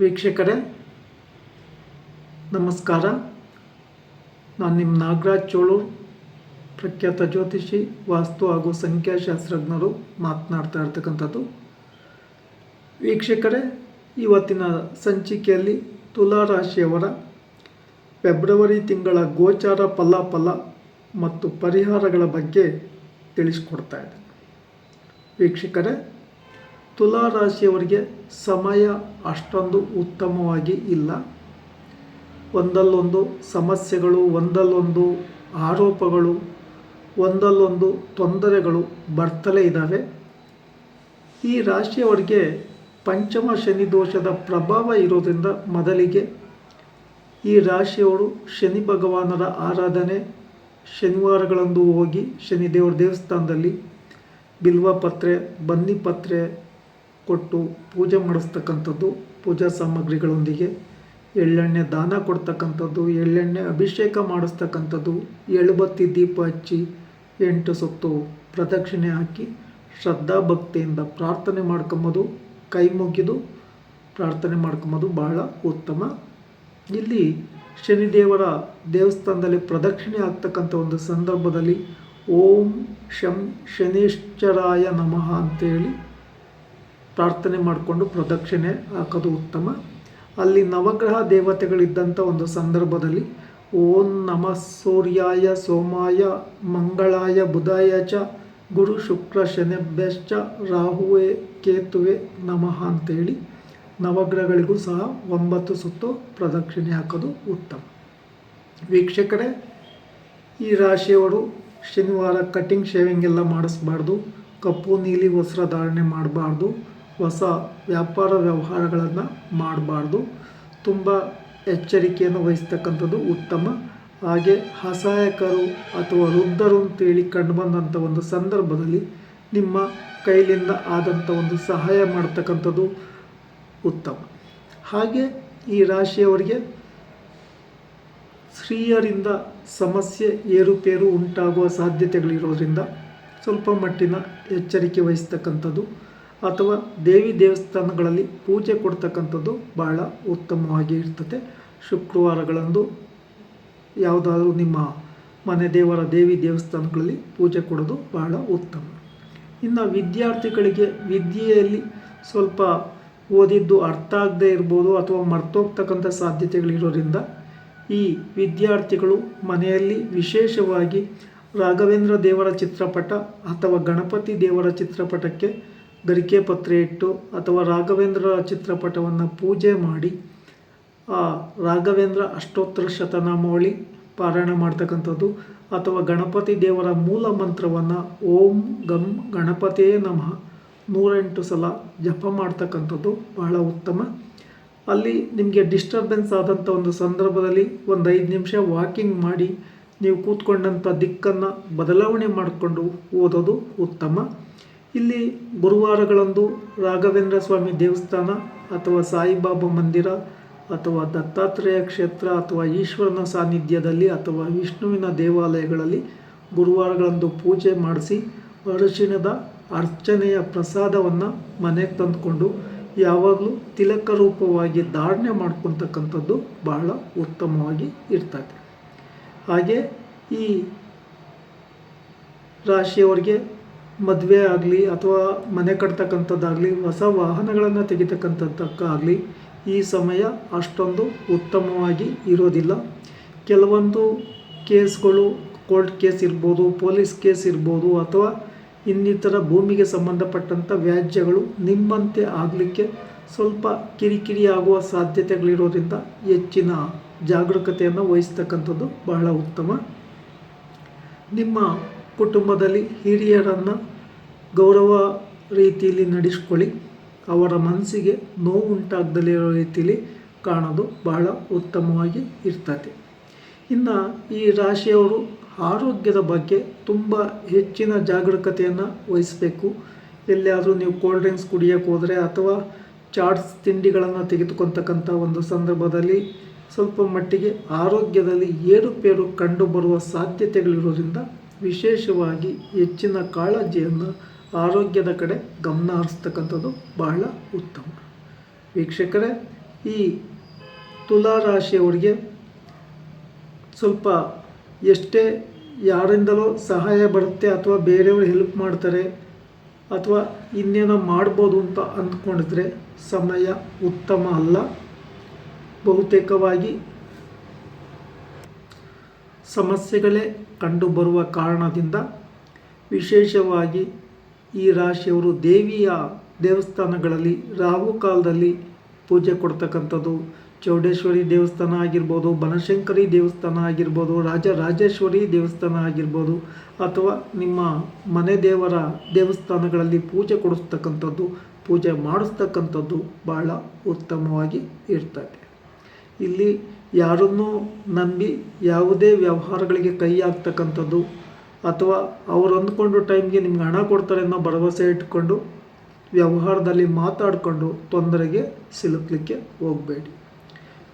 ವೀಕ್ಷಕರೇ, ನಮಸ್ಕಾರ. ನಾನು ನಿಮ್ಮ ನಾಗರಾಜ್ ಚೋಳೂರ್ ಪ್ರಖ್ಯಾತ ಜ್ಯೋತಿಷಿ, ವಾಸ್ತು ಹಾಗೂ ಸಂಖ್ಯಾಶಾಸ್ತ್ರಜ್ಞರು ಮಾತನಾಡ್ತಾ ಇರ್ತಕ್ಕಂಥದ್ದು. ವೀಕ್ಷಕರೇ, ಇವತ್ತಿನ ಸಂಚಿಕೆಯಲ್ಲಿ ತುಲಾ ರಾಶಿಯವರ ಫೆಬ್ರವರಿ ತಿಂಗಳ ಗೋಚಾರ ಫಲಾಫಲ ಮತ್ತು ಪರಿಹಾರಗಳ ಬಗ್ಗೆ ತಿಳಿಸ್ಕೊಡ್ತಾ ಇದೆ ವೀಕ್ಷಕರೇ ತುಲಾ ರಾಶಿಯವರಿಗೆ ಸಮಯ ಅಷ್ಟೊಂದು ಉತ್ತಮವಾಗಿ ಇಲ್ಲ. ಒಂದಲ್ಲೊಂದು ಸಮಸ್ಯೆಗಳು, ಒಂದಲ್ಲೊಂದು ಆರೋಪಗಳು, ಒಂದಲ್ಲೊಂದು ತೊಂದರೆಗಳು ಬರ್ತಲೇ ಇದ್ದಾವೆ. ಈ ರಾಶಿಯವರಿಗೆ ಪಂಚಮ ಶನಿ ದೋಷದ ಪ್ರಭಾವ ಇರೋದ್ರಿಂದ ಮೊದಲಿಗೆ ಈ ರಾಶಿಯವರು ಶನಿ ಭಗವಾನರ ಆರಾಧನೆ, ಶನಿವಾರಗಳಂದು ಹೋಗಿ ಶನಿದೇವರ ದೇವಸ್ಥಾನದಲ್ಲಿ ಬಿಲ್ವಪತ್ರೆ ಬನ್ನಿಪತ್ರೆ ಕೊಟ್ಟು ಪೂಜೆ ಮಾಡಿಸ್ತಕ್ಕಂಥದ್ದು, ಪೂಜಾ ಸಾಮಗ್ರಿಗಳೊಂದಿಗೆ ಎಳ್ಳೆಣ್ಣೆ ದಾನ ಕೊಡ್ತಕ್ಕಂಥದ್ದು, ಎಳ್ಳೆಣ್ಣೆ ಅಭಿಷೇಕ ಮಾಡಿಸ್ತಕ್ಕಂಥದ್ದು, ಎಳುಬತ್ತಿ ದೀಪ ಹಚ್ಚಿ ಎಂಟು ಸುತ್ತು ಪ್ರದಕ್ಷಿಣೆ ಹಾಕಿ ಶ್ರದ್ಧಾ ಭಕ್ತಿಯಿಂದ ಪ್ರಾರ್ಥನೆ ಮಾಡ್ಕೊಂಬೋದು ಕೈ ಮುಗಿದು ಪ್ರಾರ್ಥನೆ ಮಾಡ್ಕೊಂಬೋದು ಬಹಳ ಉತ್ತಮ. ಇಲ್ಲಿ ಶನಿದೇವರ ದೇವಸ್ಥಾನದಲ್ಲಿ ಪ್ರದಕ್ಷಿಣೆ ಆಗ್ತಕ್ಕಂಥ ಒಂದು ಸಂದರ್ಭದಲ್ಲಿ ಓಂ ಶಂ ಶನೀಶ್ಚರಾಯ ನಮಃ ಅಂತೇಳಿ ಪ್ರಾರ್ಥನೆ ಮಾಡಿಕೊಂಡು ಪ್ರದಕ್ಷಿಣೆ ಹಾಕೋದು ಉತ್ತಮ. ಅಲ್ಲಿ ನವಗ್ರಹ ದೇವತೆಗಳಿದ್ದಂಥ ಒಂದು ಸಂದರ್ಭದಲ್ಲಿ ಓಂ ನಮಃ ಸೂರ್ಯಾಯ ಸೋಮಾಯ, ಮಂಗಳಾಯ ಬುಧಾಯ ಚ, ಗುರು ಶುಕ್ರ ಶನಿಭ್ಯಶ್ಚ, ರಾಹುವೆ ಕೇತುವೆ ನಮಃ ಅಂತೇಳಿ ನವಗ್ರಹಗಳಿಗೂ ಸಹ ಒಂಬತ್ತು ಸುತ್ತು ಪ್ರದಕ್ಷಿಣೆ ಹಾಕೋದು ಉತ್ತಮ. ವೀಕ್ಷಕರೇ, ಈ ರಾಶಿಯವರು ಶನಿವಾರ ಕಟಿಂಗ್ ಶೇವಿಂಗ್ ಎಲ್ಲ ಮಾಡಿಸ್ಬಾರ್ದು. ಕಪ್ಪು, ನೀಲಿ, ವಸ್ತ್ರ ಧಾರಣೆ ಮಾಡಬಾರ್ದು. ಹೊಸ ವ್ಯಾಪಾರ ವ್ಯವಹಾರಗಳನ್ನು ಮಾಡಬಾರ್ದು. ತುಂಬ ಎಚ್ಚರಿಕೆಯನ್ನು ವಹಿಸ್ತಕ್ಕಂಥದ್ದು ಉತ್ತಮ. ಹಾಗೆ ಅಸಹಾಯಕರು ಅಥವಾ ವೃದ್ಧರು ಅಂತೇಳಿ ಕಂಡುಬಂದಂಥ ಒಂದು ಸಂದರ್ಭದಲ್ಲಿ ನಿಮ್ಮ ಕೈಲಿಂದ ಆದಂಥ ಒಂದು ಸಹಾಯ ಮಾಡ್ತಕ್ಕಂಥದ್ದು ಉತ್ತಮ. ಹಾಗೆ ಈ ರಾಶಿಯವರಿಗೆ ಸ್ತ್ರೀಯರಿಂದ ಸಮಸ್ಯೆ ಏರುಪೇರು ಉಂಟಾಗುವ ಸಾಧ್ಯತೆಗಳಿರೋದ್ರಿಂದ ಸ್ವಲ್ಪ ಮಟ್ಟಿನ ಎಚ್ಚರಿಕೆ ವಹಿಸ್ತಕ್ಕಂಥದ್ದು ಅಥವಾ ದೇವಿ ದೇವಸ್ಥಾನಗಳಲ್ಲಿ ಪೂಜೆ ಕೊಡ್ತಕ್ಕಂಥದ್ದು ಬಹಳ ಉತ್ತಮವಾಗಿ ಇರ್ತದೆ. ಶುಕ್ರವಾರಗಳಂದು ಯಾವುದಾದ್ರೂ ನಿಮ್ಮ ಮನೆ ದೇವರ ದೇವಿ ದೇವಸ್ಥಾನಗಳಲ್ಲಿ ಪೂಜೆ ಕೊಡೋದು ಬಹಳ ಉತ್ತಮ. ಇನ್ನು ವಿದ್ಯಾರ್ಥಿಗಳಿಗೆ ವಿದ್ಯೆಯಲ್ಲಿ ಸ್ವಲ್ಪ ಓದಿದ್ದು ಅರ್ಥ ಆಗದೆ ಇರ್ಬೋದು ಅಥವಾ ಮರ್ತೋಗ್ತಕ್ಕಂಥ ಸಾಧ್ಯತೆಗಳಿರೋದ್ರಿಂದ ಈ ವಿದ್ಯಾರ್ಥಿಗಳು ಮನೆಯಲ್ಲಿ ವಿಶೇಷವಾಗಿ ರಾಘವೇಂದ್ರ ದೇವರ ಚಿತ್ರಪಟ ಅಥವಾ ಗಣಪತಿ ದೇವರ ಚಿತ್ರಪಟಕ್ಕೆ ಗರಿಕೆ ಪತ್ರೆ ಇಟ್ಟು ಅಥವಾ ರಾಘವೇಂದ್ರ ಚಿತ್ರಪಟವನ್ನು ಪೂಜೆ ಮಾಡಿ, ಆ ರಾಘವೇಂದ್ರ ಅಷ್ಟೋತ್ತರ ಶತನಾಮಾವಳಿ ಪಾರಾಯಣ ಮಾಡ್ತಕ್ಕಂಥದ್ದು, ಅಥವಾ ಗಣಪತಿ ದೇವರ ಮೂಲ ಮಂತ್ರವನ್ನು ಓಂ ಗಂ ಗಣಪತಿಯೇ ನಮಃ ನೂರೆಂಟು ಸಲ ಜಪ ಮಾಡ್ತಕ್ಕಂಥದ್ದು ಬಹಳ ಉತ್ತಮ. ಅಲ್ಲಿ ನಿಮಗೆ ಡಿಸ್ಟರ್ಬೆನ್ಸ್ ಆದಂಥ ಒಂದು ಸಂದರ್ಭದಲ್ಲಿ ಒಂದು ಐದು ನಿಮಿಷ ವಾಕಿಂಗ್ ಮಾಡಿ ನೀವು ಕೂತ್ಕೊಂಡಂಥ ದಿಕ್ಕನ್ನು ಬದಲಾವಣೆ ಮಾಡಿಕೊಂಡು ಓದೋದು ಉತ್ತಮ. ಇಲ್ಲಿ ಗುರುವಾರಗಳಂದು ರಾಘವೇಂದ್ರ ಸ್ವಾಮಿ ದೇವಸ್ಥಾನ ಅಥವಾ ಸಾಯಿಬಾಬಾ ಮಂದಿರ ಅಥವಾ ದತ್ತಾತ್ರೇಯ ಕ್ಷೇತ್ರ ಅಥವಾ ಈಶ್ವರನ ಸಾನ್ನಿಧ್ಯದಲ್ಲಿ ಅಥವಾ ವಿಷ್ಣುವಿನ ದೇವಾಲಯಗಳಲ್ಲಿ ಗುರುವಾರಗಳಂದು ಪೂಜೆ ಮಾಡಿಸಿ ಅರಿಶಿಣದ ಅರ್ಚನೆಯ ಪ್ರಸಾದವನ್ನು ಮನೆಗೆ ತಂದುಕೊಂಡು ಯಾವಾಗಲೂ ತಿಲಕ ರೂಪವಾಗಿ ಧಾರಣೆ ಮಾಡ್ಕೊತಕ್ಕಂಥದ್ದು ಬಹಳ ಉತ್ತಮವಾಗಿ ಇರ್ತದೆ. ಹಾಗೆ ಈ ರಾಶಿಯವರಿಗೆ ಮದುವೆ ಆಗಲಿ ಅಥವಾ ಮನೆ ಕಟ್ತಕ್ಕಂಥದ್ದಾಗಲಿ ಹೊಸ ವಾಹನಗಳನ್ನು ತೆಗಿತಕ್ಕಂಥದ್ದಕ್ಕಾಗಲಿ ಈ ಸಮಯ ಅಷ್ಟೊಂದು ಉತ್ತಮವಾಗಿ ಇರೋದಿಲ್ಲ. ಕೆಲವೊಂದು ಕೇಸ್ಗಳು ಕೋರ್ಟ್ ಕೇಸ್ ಇರ್ಬೋದು, ಪೊಲೀಸ್ ಕೇಸ್ ಇರ್ಬೋದು ಅಥವಾ ಇನ್ನಿತರ ಭೂಮಿಗೆ ಸಂಬಂಧಪಟ್ಟಂಥ ವ್ಯಾಜ್ಯಗಳು ನಿಮ್ಮಂತೆ ಆಗಲಿಕ್ಕೆ ಸ್ವಲ್ಪ ಕಿರಿಕಿರಿ ಆಗುವ ಸಾಧ್ಯತೆಗಳಿರೋದ್ರಿಂದ ಹೆಚ್ಚಿನ ಜಾಗರೂಕತೆಯನ್ನು ವಹಿಸ್ತಕ್ಕಂಥದ್ದು ಬಹಳ ಉತ್ತಮ. ನಿಮ್ಮ ಕುಟುಂಬದಲ್ಲಿ ಹಿರಿಯರನ್ನು ಗೌರವ ರೀತಿಯಲ್ಲಿ ನಡೆಸ್ಕೊಳ್ಳಿ. ಅವರ ಮನಸ್ಸಿಗೆ ನೋವು ಇರೋ ರೀತಿಯಲ್ಲಿ ಕಾಣೋದು ಬಹಳ ಉತ್ತಮವಾಗಿ ಇರ್ತದೆ. ಇನ್ನು ಈ ರಾಶಿಯವರು ಆರೋಗ್ಯದ ಬಗ್ಗೆ ತುಂಬ ಹೆಚ್ಚಿನ ಜಾಗರೂಕತೆಯನ್ನು ವಹಿಸಬೇಕು. ಎಲ್ಲಿಯಾದರೂ ನೀವು ಕೋಲ್ಡ್ ಡ್ರಿಂಕ್ಸ್ ಕುಡಿಯೋಕ್ಕೆ ಹೋದರೆ ಅಥವಾ ಚಾಟ್ಸ್ ತಿಂಡಿಗಳನ್ನು ತೆಗೆದುಕೊತಕ್ಕಂಥ ಒಂದು ಸಂದರ್ಭದಲ್ಲಿ ಸ್ವಲ್ಪ ಮಟ್ಟಿಗೆ ಆರೋಗ್ಯದಲ್ಲಿ ಏರುಪೇರು ಕಂಡುಬರುವ ಸಾಧ್ಯತೆಗಳಿರೋದ್ರಿಂದ ವಿಶೇಷವಾಗಿ ಹೆಚ್ಚಿನ ಕಾಳಜಿಯನ್ನು ಆರೋಗ್ಯದ ಕಡೆ ಗಮನ ಹರಿಸ್ತಕ್ಕಂಥದ್ದು ಬಹಳ ಉತ್ತಮ. ವೀಕ್ಷಕರೇ, ಈ ತುಲಾ ರಾಶಿಯವರಿಗೆ ಸ್ವಲ್ಪ ಎಷ್ಟೇ ಯಾರಿಂದಲೋ ಸಹಾಯ ಬರುತ್ತೆ ಅಥವಾ ಬೇರೆಯವರು ಹೆಲ್ಪ್ ಮಾಡ್ತಾರೆ ಅಥವಾ ಇನ್ನೇನೋ ಮಾಡ್ಬೋದು ಅಂತ ಅಂದ್ಕೊಂಡಿದ್ರೆ ಸಮಯ ಉತ್ತಮ ಅಲ್ಲ. ಬಹುತೇಕವಾಗಿ ಸಮಸ್ಯೆಗಳೇ ಕಂಡುಬರುವ ಕಾರಣದಿಂದ ವಿಶೇಷವಾಗಿ ಈ ರಾಶಿಯವರು ದೇವಿಯ ದೇವಸ್ಥಾನಗಳಲ್ಲಿ ರಾಹು ಕಾಲದಲ್ಲಿ ಪೂಜೆ ಕೊಡ್ತಕ್ಕಂಥದ್ದು. ಚೌಡೇಶ್ವರಿ ದೇವಸ್ಥಾನ ಆಗಿರ್ಬೋದು, ಬನಶಂಕರಿ ದೇವಸ್ಥಾನ ಆಗಿರ್ಬೋದು ರಾಜರಾಜೇಶ್ವರಿ ದೇವಸ್ಥಾನ ಆಗಿರ್ಬೋದು, ಅಥವಾ ನಿಮ್ಮ ಮನೆ ದೇವರ ದೇವಸ್ಥಾನಗಳಲ್ಲಿ ಪೂಜೆ ಕೊಡಿಸ್ತಕ್ಕಂಥದ್ದು, ಪೂಜೆ ಮಾಡಿಸ್ತಕ್ಕಂಥದ್ದು ಭಾಳ ಉತ್ತಮವಾಗಿ ಇರ್ತದೆ. ಇಲ್ಲಿ ಯಾರನ್ನೂ ನಂಬಿ ಯಾವುದೇ ವ್ಯವಹಾರಗಳಿಗೆ ಕೈ ಹಾಕ್ತಕ್ಕಂಥದ್ದು ಅಥವಾ ಅವ್ರು ಅಂದ್ಕೊಂಡು ಟೈಮ್ಗೆ ನಿಮ್ಗೆ ಹಣ ಕೊಡ್ತಾರೆ ಅನ್ನೋ ಭರವಸೆ ಇಟ್ಕೊಂಡು ವ್ಯವಹಾರದಲ್ಲಿ ಮಾತಾಡಿಕೊಂಡು ತೊಂದರೆಗೆ ಸಿಲುಕಲಿಕ್ಕೆ ಹೋಗಬೇಡಿ.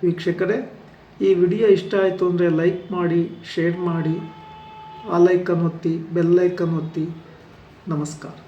ವೀಕ್ಷಕರೇ, ಈ ವಿಡಿಯೋ ಇಷ್ಟ ಆಯಿತು ಅಂದರೆ ಲೈಕ್ ಮಾಡಿ, ಶೇರ್ ಮಾಡಿ, ಆ ಲೈಕನ್ನು ಒತ್ತಿ, ಬೆಲ್ ಲೈಕನ್ನು ಒತ್ತಿ. ನಮಸ್ಕಾರ.